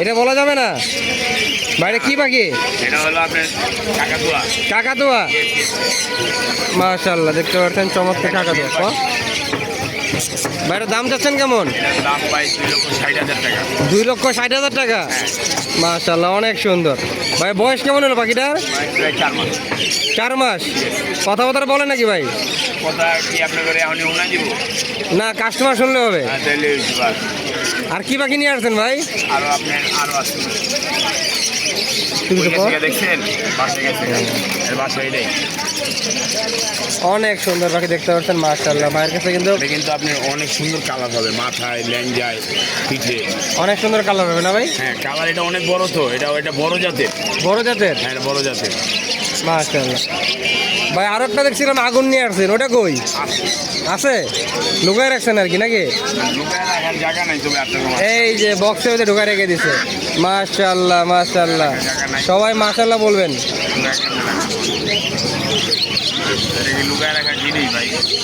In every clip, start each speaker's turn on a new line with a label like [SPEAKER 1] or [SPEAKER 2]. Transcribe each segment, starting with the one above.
[SPEAKER 1] এটা বলা যাবে না? বাইরে কি পাখি?
[SPEAKER 2] এটা হলো আপনার কাকাতুয়া।
[SPEAKER 1] কাকাতুয়া? দেখতে পাচ্ছেন চমৎকার কাকাতুয়া। ক? দাম যাচ্ছেন কেমন?
[SPEAKER 2] দাম পাই দুই লক্ষ ষাট হাজার টাকা।
[SPEAKER 1] মাশাল্লাহ অনেক সুন্দর। ভাই বয়স কেমন হলো পাখিটার
[SPEAKER 2] চার মাস।
[SPEAKER 1] মাস? কথাবার্তা বলে নাকি ভাই?
[SPEAKER 2] কথা
[SPEAKER 1] না কাস্টমার শুনলে হবে।
[SPEAKER 2] হ্যাঁ
[SPEAKER 1] আর কি পাখি নিয়ে আসছেন ভাই? অনেক সুন্দর পাখি দেখতে পাচ্ছেন মাশাল্লাহ মায়ের কাছে কিন্তু
[SPEAKER 2] কিন্তু আপনার অনেক সুন্দর কালার হবে মাথায় ল্যাঞ্জায় পিঠে।
[SPEAKER 1] অনেক সুন্দর কালার হবে না ভাই?
[SPEAKER 2] হ্যাঁ কালার এটা অনেক বড় তো এটা এটা বড় জাতের।
[SPEAKER 1] বড় জাতের?
[SPEAKER 2] হ্যাঁ বড় জাতের।
[SPEAKER 1] মাশাল্লাহ ভাই, আর একটা দেখছিলাম, আগুন নিয়ে আসছেন। ওটা কই? আছে? লুকায় রাখছেন আর কি, নাকি। এই যে বক্সের মধ্যে ঢুকায় রেখে দিছে। মাশাল্লাহ মাশাল্লাহ সবাই মাশাল্লাহ বলবেন।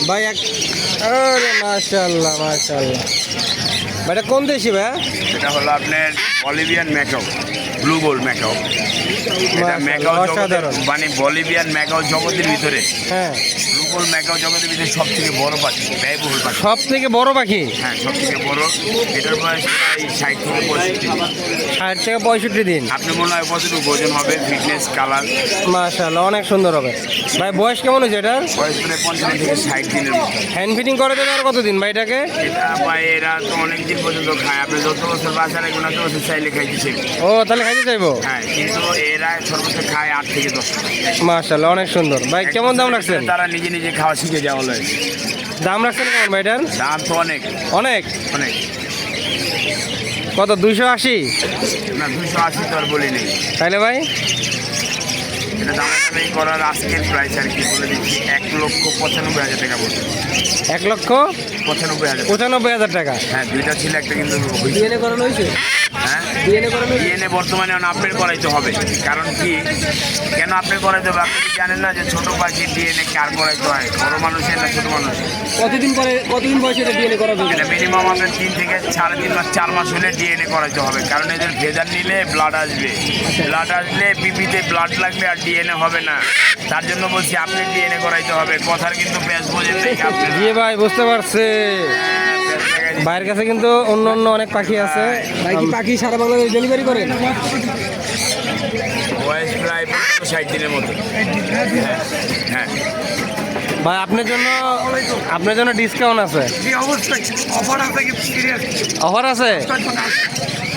[SPEAKER 2] ভাই,
[SPEAKER 1] এক মাশাল্লাহ মাশাল্লাহ এটা কোন দেশি ভাই?
[SPEAKER 2] এটা হলো আপনার Bolivian macaw blue gold macaw. এটা ম্যাকাও জগতের মানে বলিভিয়ান ম্যাকাও জগতের ভিতরে।
[SPEAKER 1] হ্যাঁ।
[SPEAKER 2] ব্লু গোল্ড ম্যাকাও জগতের ভিতরে সব থেকে বড় পাখি ব্যয়বহুল পাখি।
[SPEAKER 1] সব থেকে বড় পাখি?
[SPEAKER 2] হ্যাঁ সব থেকে বড়। এটার বয়স এই ষাট থেকে পঁয়ষট্টি
[SPEAKER 1] ষাট থেকে পঁয়ষট্টি দিন।
[SPEAKER 2] আপনি মনে হয় কতটুকু ওজন হবে ফিটনেস কালার
[SPEAKER 1] মাশাল্লাহ অনেক সুন্দর হবে। ভাই বয়স কেমন হয়েছে এটার?
[SPEAKER 2] বয়স প্রায় পঞ্চান্ন থেকে ষাট দিনের মতো।
[SPEAKER 1] হ্যান্ড ফিটিং করে দেবে আর কতদিন ভাই এটাকে?
[SPEAKER 2] এটা ভাই এরা তো অনেক দিন পর্যন্ত খায়। আপনি যত বছর বাসা রাখবেন তত বছর চাইলে খাইতে চাইবে।
[SPEAKER 1] ও তাহলে খাইতে চাইব?
[SPEAKER 2] হ্যাঁ কিন্তু এরা সর্বোচ্চ খায় আট থেকে দশ
[SPEAKER 1] মাশাল্লাহ অনেক সুন্দর। ভাই কেমন দাম রাখছেন?
[SPEAKER 2] তারা নিজে নিজে খাওয়া শিখে যাওয়া হলো
[SPEAKER 1] দাম রাখছেন কেমন ভাই এটার?
[SPEAKER 2] দাম তো অনেক।
[SPEAKER 1] অনেক?
[SPEAKER 2] অনেক।
[SPEAKER 1] কত দুইশো আশি?
[SPEAKER 2] না দুশো আশি তো আর বলি নেই।
[SPEAKER 1] তাইলে ভাই?
[SPEAKER 2] এটা দামাদামি করার আজকের প্রাইস আর কি বলে দিচ্ছি এক লক্ষ পঁচানব্বই হাজার টাকা বলছে।
[SPEAKER 1] এক লক্ষ
[SPEAKER 2] পঁচানব্বই হাজার
[SPEAKER 1] পঁচানব্বই হাজার টাকা।
[SPEAKER 2] হ্যাঁ দুইটা ছিল একটা কিন্তু হয়েছে।
[SPEAKER 1] ডিএনএ
[SPEAKER 2] হ্যাঁ বর্তমানে আপডেট করাইতে হবে। কারণ কি? কেন আপডেট করাইতে হবে? আপনি জানেন না যে ছোট পাখির ডিএনএ কার করাইতে হয়? বড় মানুষের না ছোট মানুষ?
[SPEAKER 1] কতদিন পরে কতদিন বয়সে এটা ডিএনএ করাবে
[SPEAKER 2] এটা মিনিমাম আপনার তিন থেকে সাড়ে তিন মাস চার মাস হলে ডিএনএ করাইতে হবে। কারণ এদের ভেজাল নিলে ব্লাড আসবে। ব্লাড আসলে পিপিতে ব্লাড লাগবে আর ডিএনএ হবে না। তার জন্য বলছি আপনি ডিএনএ করাইতে হবে। কথার কিন্তু ব্যাস বোঝেন
[SPEAKER 1] ভাই বুঝতে পারছে। বাইরের কাছে কিন্তু অন্য অন্য অনেক পাখি আছে। ভাই কি পাখি সারা বাংলাদেশ ডেলিভারি করে?
[SPEAKER 2] বয়স প্রায় ষাট দিনের মতো। হ্যাঁ। হ্যাঁ
[SPEAKER 1] ভাই আপনার জন্য আপনার জন্য ডিসকাউন্ট আছে।
[SPEAKER 2] অফার আছে?
[SPEAKER 1] অফার আছে।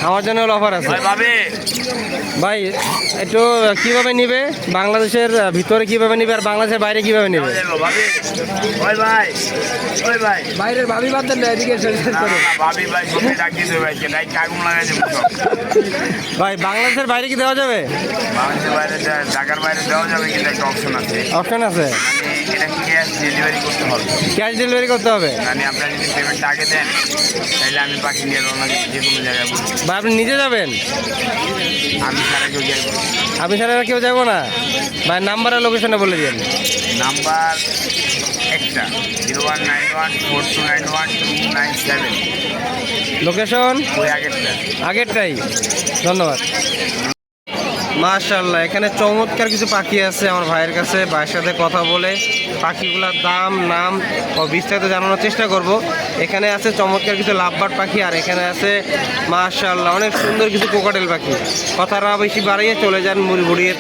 [SPEAKER 1] আমার জন্য অফার আছে।
[SPEAKER 2] ভাই ভাবে।
[SPEAKER 1] ভাই একটু কীভাবে নিবে? বাংলাদেশের ভিতরে কীভাবে নিবে আর বাংলাদেশের বাইরে কীভাবে নিবে?
[SPEAKER 2] ভাই
[SPEAKER 1] বাইরের ভাবি বাদ দেন এদিকে
[SPEAKER 2] ভাই
[SPEAKER 1] বাংলাদেশের বাইরে কি দেওয়া যাবে?
[SPEAKER 2] বাংলাদেশের বাইরে ঢাকার বাইরে দেওয়া যাবে কিন্তু একটা অপশন আছে।
[SPEAKER 1] অপশন আছে।
[SPEAKER 2] মানে ক্যাশ ডেলিভারি করতে হবে।
[SPEAKER 1] ক্যাশ ডেলিভারি করতে হবে?
[SPEAKER 2] মানে আপনারা যদি পেমেন্টটা আগে দেন তাহলে আমি পাখি নিয়ে রওনা যে কোনো জায়গায়
[SPEAKER 1] ভাই আপনি নিজে যাবেন?
[SPEAKER 2] আমি সারা কেউ যাইব
[SPEAKER 1] আপনি ছাড়া কেউ যাব না? ভাই নাম্বার আর লোকেশনে বলে দিন
[SPEAKER 2] নাম্বার একটা zero one nine one four two nine one two nine seven
[SPEAKER 1] location
[SPEAKER 2] ওই আগেরটা।
[SPEAKER 1] আগেরটাই। ধন্যবাদ। মাশাল্লাহ এখানে চমৎকার কিছু পাখি আছে আমার ভাইয়ের কাছে ভাইয়ের সাথে কথা বলে পাখিগুলোর দাম নাম ও বিস্তারিত জানানোর চেষ্টা করব। এখানে আছে চমৎকার কিছু লাভবাট পাখি আর এখানে আছে মাশাল্লাহ অনেক সুন্দর কিছু কোকাটেল পাখি। কথা না বেশি বাড়িয়ে চলে যান মুড়িয়ে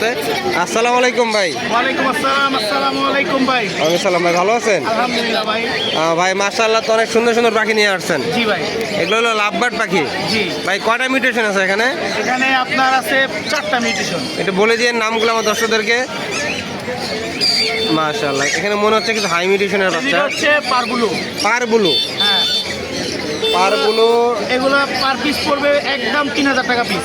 [SPEAKER 1] আসসালামু আলাইকুম ভাই।
[SPEAKER 3] ওয়ালাইকুম আসসালাম আসসালামু আলাইকুম ভাই।
[SPEAKER 1] ওয়ালাইকুম সালাম ভাই ভালো আছেন?
[SPEAKER 3] আলহামদুলিল্লাহ ভাই।
[SPEAKER 1] মাশাল্লাহ তো অনেক সুন্দর সুন্দর পাখি নিয়ে আসছেন।
[SPEAKER 3] জি ভাই।
[SPEAKER 1] এগুলো হলো লাভবাট পাখি?
[SPEAKER 3] জি।
[SPEAKER 1] ভাই কয়টা মিউটেশন আছে এখানে?
[SPEAKER 3] এখানে আপনার আছে চারটা মিউটেশন
[SPEAKER 1] একটু বলে দিয়ে নামগুলো আমার দর্শকদেরকে। মাশাআল্লাহ এখানে মনে হচ্ছে কিছু হাই মিউটেশনের বাচ্চা।
[SPEAKER 3] হচ্ছে পারগুলো
[SPEAKER 1] পার ব্লু
[SPEAKER 3] হ্যাঁ।
[SPEAKER 1] পারগুলো
[SPEAKER 3] এগুলো পার পিস পড়বে একদম তিন হাজার টাকা পিস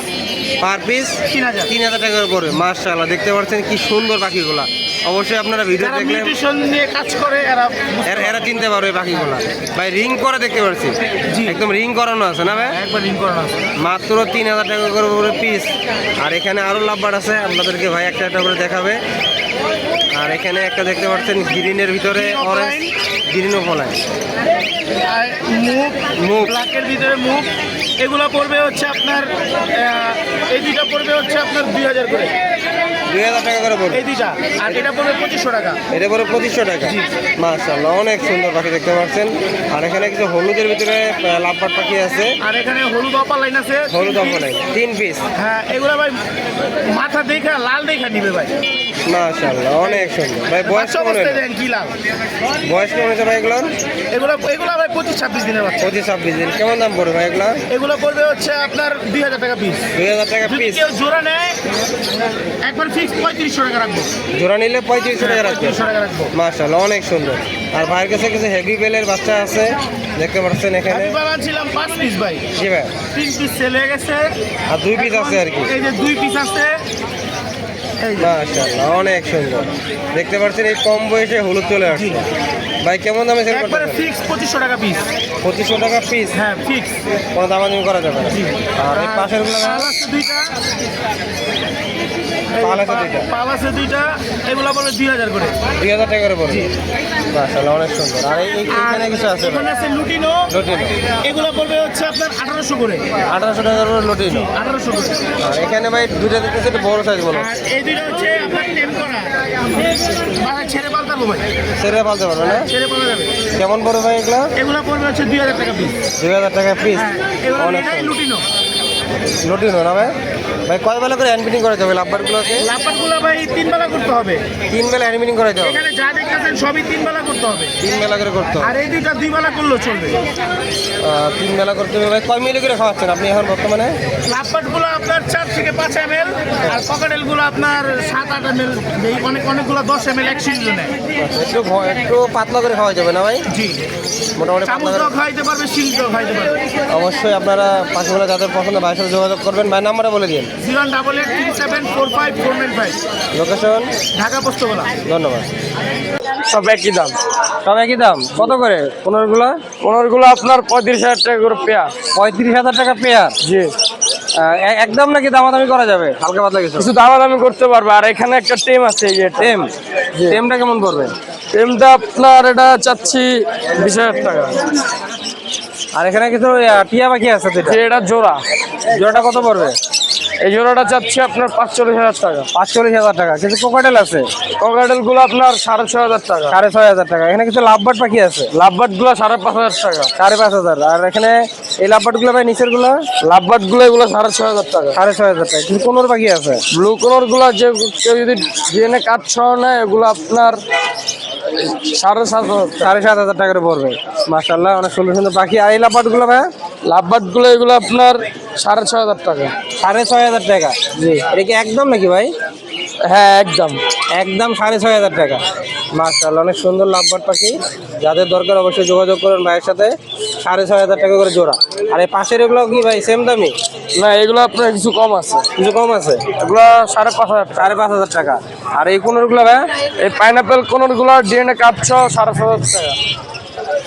[SPEAKER 1] পার পিস
[SPEAKER 3] তিন হাজার।
[SPEAKER 1] তিন হাজার টাকা করে মাশাআল্লাহ দেখতে পাচ্ছেন কি সুন্দর পাখিগুলা। অবশ্যই আপনারা ভিডিও দেখলে
[SPEAKER 3] মিউটেশন নিয়ে কাজ করে এরা
[SPEAKER 1] এরা চিনতে পারবে পাখিগুলা। ভাই রিং করে দেখতে পাচ্ছি
[SPEAKER 3] জি।
[SPEAKER 1] একদম রিং করানো আছে না ভাই?
[SPEAKER 3] একবার রিং করানো আছে।
[SPEAKER 1] মাত্র তিন হাজার টাকা করে পিস আর এখানে আরও লাভবার আছে। আপনাদেরকে ভাই একটা একটা করে দেখাবে। আর এখানে একটা দেখতে পাচ্ছেন গ্রিনের ভিতরে অরেঞ্জ
[SPEAKER 3] offline।
[SPEAKER 1] গ্রিন ফলায়
[SPEAKER 3] আর মুখ
[SPEAKER 1] মুখ।
[SPEAKER 3] ব্ল্যাকের ভিতরে মুখ। এগুলো পড়বে হচ্ছে আপনার এই দুইটা পড়বে হচ্ছে আপনার দুই হাজার করে।
[SPEAKER 1] দুই হাজার টাকা করে পড়বে।
[SPEAKER 3] এই দুইটা। আর এটা পড়বে পঁচিশশো টাকা।
[SPEAKER 1] এটা পরে পঁচিশশো টাকা। মাশাল্লাহ অনেক সুন্দর পাখি দেখতে পাচ্ছেন। আর এখানে কিছু হলুদের ভিতরে লাভবার পাখি আছে।
[SPEAKER 3] আর এখানে হলুদ অপার লাইন আছে।
[SPEAKER 1] হলুদ অপলাই তিন পিস
[SPEAKER 3] হ্যাঁ এগুলো ভাই মাথা দেখা লাল দেখা নিবে ভাই।
[SPEAKER 1] মাশাল্লাহ অনেক সুন্দর। ভাই বয়স
[SPEAKER 3] বাচ্চা
[SPEAKER 1] কেমন
[SPEAKER 3] অবস্থায়
[SPEAKER 1] হলো?
[SPEAKER 3] দেন কি লাল।
[SPEAKER 1] বয়স কেমন হয়েছে ভাই এগুলোর?
[SPEAKER 3] এগুলো ভাই দিনের বাচ্চা।
[SPEAKER 1] দিন। কেমন দাম পড়বে ভাই এগুলো?
[SPEAKER 3] এগুলো পড়বে হচ্ছে আপনার দুই হাজার টাকা পিস
[SPEAKER 1] দুই হাজার টাকা পিস
[SPEAKER 3] কেউ জোড়া নেয় একবার ফিক্স পঁয়ত্রিশশো টাকা রাখব।
[SPEAKER 1] জোড়া নিলে পঁয়ত্রিশশো টাকা রাখবে।
[SPEAKER 3] টাকা রাখব।
[SPEAKER 1] অনেক সুন্দর। আর ভাইয়ের কাছে কিছু হেভি বেলের বাচ্চা আছে দেখতে পাচ্ছেন এখানে।
[SPEAKER 3] ছিলাম পাঁচ পিস ভাই।
[SPEAKER 1] জি ভাই।
[SPEAKER 3] তিন পিস সেল হয়ে গেছে।
[SPEAKER 1] আর দুই পিস আছে আর কি।
[SPEAKER 3] এই যে দুই পিস আছে।
[SPEAKER 1] অনেক সুন্দর। দেখতে পাচ্ছেন এই কম বয়সে হলুদ চলে আসছে। ভাই কেমন দামে সেল করতে
[SPEAKER 3] ফিক্স পঁচিশশো টাকা পিস
[SPEAKER 1] পঁচিশশো টাকা পিস
[SPEAKER 3] হ্যাঁ ফিক্স
[SPEAKER 1] কোনো দামাদামি করা যাবে না। আর এই
[SPEAKER 3] পাশেরগুলো দুইটা।
[SPEAKER 1] পাল আছে দুইটা।
[SPEAKER 3] দুইটা এগুলো বলে দুই হাজার করে।
[SPEAKER 1] দুই হাজার টাকা করে পড়বে। মাশাল্লাহ অনেক সুন্দর। আর এই এই- এখানে কিছু আছে
[SPEAKER 3] এখানে আছে লুটিনো।
[SPEAKER 1] লটিনো।
[SPEAKER 3] এগুলো পড়বে হচ্ছে আপনার আঠারোশো করে।
[SPEAKER 1] আঠারোশো টাকার উপর লটিনো।
[SPEAKER 3] আঠারোশো করে।
[SPEAKER 1] আর এখানে ভাই দিতেছে একটু বড় সাইজ
[SPEAKER 3] আর এই দুইটা হচ্ছে আপনার টেম করা। মানে ভাই।
[SPEAKER 1] সেটা পালতে পারবে না?
[SPEAKER 3] ছেড়ে পাল্টা যাবে।
[SPEAKER 1] কেমন পড়বে ভাই এগুলো?
[SPEAKER 3] এগুলো পড়বে হচ্ছে দুই হাজার টাকা পিস
[SPEAKER 1] দুই হাজার টাকা পিস
[SPEAKER 3] হ্যাঁ
[SPEAKER 1] অনেক
[SPEAKER 3] এটাই লটিনো
[SPEAKER 1] না ভাই? ভাই কয় বেলা করে হ্যান্ড মিটিং করা যাবে লাভবারগুলোকে?
[SPEAKER 3] লাপাটগুলো ভাই তিন বেলা করতে হবে।
[SPEAKER 1] তিন বেলা হ্যান্ড মিটিং করা যাবে
[SPEAKER 3] এখানে যা দেখতেছেন সবই তিন বেলা করতে হবে।
[SPEAKER 1] তিন বেলা করে করতে হবে।
[SPEAKER 3] আর এই দুইটা দুই বেলা করলেও চলবে।
[SPEAKER 1] তিন বেলা করতে হবে। ভাই কয় মিলি করে খাওয়াচ্ছেন আপনি এখন বর্তমানে?
[SPEAKER 3] লাপাটগুলো আপনার চার থেকে পাঁচ এম এল আর পকেটেলগুলো আপনার সাত আট এম এল এই অনেক অনেকগুলো দশ এম এল এক নেয়।
[SPEAKER 1] আচ্ছা, একটু একটু পাতলা করে খাওয়া যাবে না ভাই?
[SPEAKER 3] জি।
[SPEAKER 1] মোটামুটি পাতলা
[SPEAKER 3] খাইতে পারবে শিলটাও খাইতে পারবে।
[SPEAKER 1] অবশ্যই আপনারা পাখিগুলো যাদের পছন্দ ভাইয়ের সাথে যোগাযোগ করবেন ভাই নাম্বারটা বলে দিন।
[SPEAKER 3] Zero double eight three seven four five four nine five.
[SPEAKER 1] Location
[SPEAKER 3] Dhaka Postogola
[SPEAKER 1] ধন্যবাদ।
[SPEAKER 4] সব একই দাম।
[SPEAKER 1] সব একই দাম? কত করে? পনেরোগুলো?
[SPEAKER 4] পনেরোগুলো আপনার পঁয়ত্রিশ হাজার টাকা করে পেয়া
[SPEAKER 1] পঁয়ত্রিশ হাজার টাকা পেয়ার?
[SPEAKER 4] জি।
[SPEAKER 1] একদম নাকি দামাদামি করা যাবে? হালকা পাতলা কিছু?
[SPEAKER 4] কিছু দামাদামি করতে পারবে। আর এখানে একটা টেম আছে এই যে
[SPEAKER 1] টেম টেমটা কেমন করবে
[SPEAKER 4] টেমটা আপনার এটা চাচ্ছি বিশ হাজার টাকা।
[SPEAKER 1] আর এখানে কিছু টিয়া পাখি আছে
[SPEAKER 4] এটা জোড়া।
[SPEAKER 1] জোড়াটা কত পড়বে?
[SPEAKER 4] এই জোড়াটা চাচ্ছি আপনার পাঁচচল্লিশ হাজার টাকা।
[SPEAKER 1] পাঁচচল্লিশ হাজার টাকা। কিছু কোকাটেল আছে?
[SPEAKER 4] ককাটেলগুলো আপনার সাড়ে ছয় হাজার টাকা।
[SPEAKER 1] সাড়ে ছয় হাজার টাকা। এখানে কিছু লাভবাট পাখি আছে?
[SPEAKER 4] লাভবাটগুলো সাড়ে পাঁচ হাজার টাকা।
[SPEAKER 1] সাড়ে পাঁচ হাজার। আর এখানে এই লাভবাটগুলো ভাই
[SPEAKER 4] নিচেরগুলো লাভবাটগুলো এগুলো সাড়ে ছয় হাজার টাকা।
[SPEAKER 1] সাড়ে ছয় হাজার টাকা। কিছু কোনোর পাখি আছে?
[SPEAKER 4] ব্লু কালারগুলো যে কেউ যদি জেনে কাজ নেয় এগুলো আপনার সাড়ে সাত
[SPEAKER 1] সাড়ে সাত হাজার টাকা করে পড়বে। মাসাল্লাহ অনেক সুন্দর সুন্দর পাখি। আর এই লাভবাটগুলো ভাই
[SPEAKER 4] লাভবাটগুলো এগুলো আপনার সাড়ে ছয় হাজার টাকা।
[SPEAKER 1] সাড়ে ছয় হাজার টাকা? এটা কি একদম নাকি ভাই?
[SPEAKER 4] হ্যাঁ একদম।
[SPEAKER 1] একদম সাড়ে ছয় হাজার টাকা। মার্শাল্লাহ অনেক সুন্দর লাভবার পাখি। যাদের দরকার অবশ্যই যোগাযোগ করুন ভাইয়ের সাথে। সাড়ে ছয় হাজার টাকা করে জোড়া। আর এই পাশের এগুলো কি ভাই সেম দামি
[SPEAKER 4] না এগুলো আপনার কিছু কম আছে।
[SPEAKER 1] কিছু কম আছে?
[SPEAKER 4] এগুলো সাড়ে পাঁচ হাজার
[SPEAKER 1] সাড়ে পাঁচ হাজার টাকা। আর এই কোনোরগুলো ভাই?
[SPEAKER 4] এই পাইনাপেল কোনগুলো ডিএনএ কাটছ সাড়ে সাত হাজার টাকা।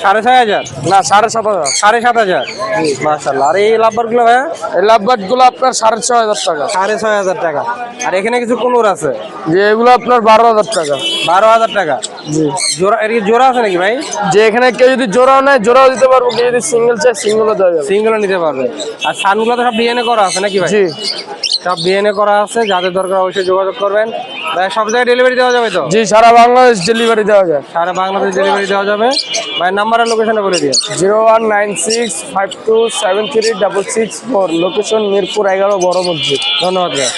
[SPEAKER 1] সাড়ে ছয় হাজার?
[SPEAKER 4] না সাড়ে সাত হাজার।
[SPEAKER 1] সাড়ে সাত হাজার? মার্শাল্লাহ আর এই লাভবারগুলো ভাই
[SPEAKER 4] এই লাভবাটগুলো আপনার সাড়ে ছয় হাজার টাকা।
[SPEAKER 1] সাড়ে ছয় হাজার টাকা। আর এখানে কিছু কোনোর আছে?
[SPEAKER 4] যে এগুলো আপনার বারো হাজার টাকা।
[SPEAKER 1] বারো হাজার টাকা? জোড়া এর জোড়া আছে নাকি ভাই?
[SPEAKER 4] যে এখানে কেউ যদি জোড়াও নেয় জোড়াও দিতে পারব। কেউ যদি সিঙ্গেল সিঙ্গেলও দেওয়া যাবে।
[SPEAKER 1] সিঙ্গেলও নিতে পারবে। আর সানগুলো তো সব ডিএনএ করা আছে নাকি ভাই?
[SPEAKER 4] জি।
[SPEAKER 1] সব ডিএনএ করা আছে। যাদের দরকার অবশ্যই যোগাযোগ করবেন। সব জায়গায় ডেলিভারি দেওয়া যাবে তো?
[SPEAKER 4] জি সারা বাংলাদেশ ডেলিভারি দেওয়া যায়।
[SPEAKER 1] সারা বাংলাদেশ ডেলিভারি দেওয়া যাবে। ভাই নাম্বার আর লোকেশনে বলে দিয়ে
[SPEAKER 4] zero one nine six five two seven three double six four. Location Mirpur এগারো বড় মসজিদ।
[SPEAKER 1] ধন্যবাদ ভাই।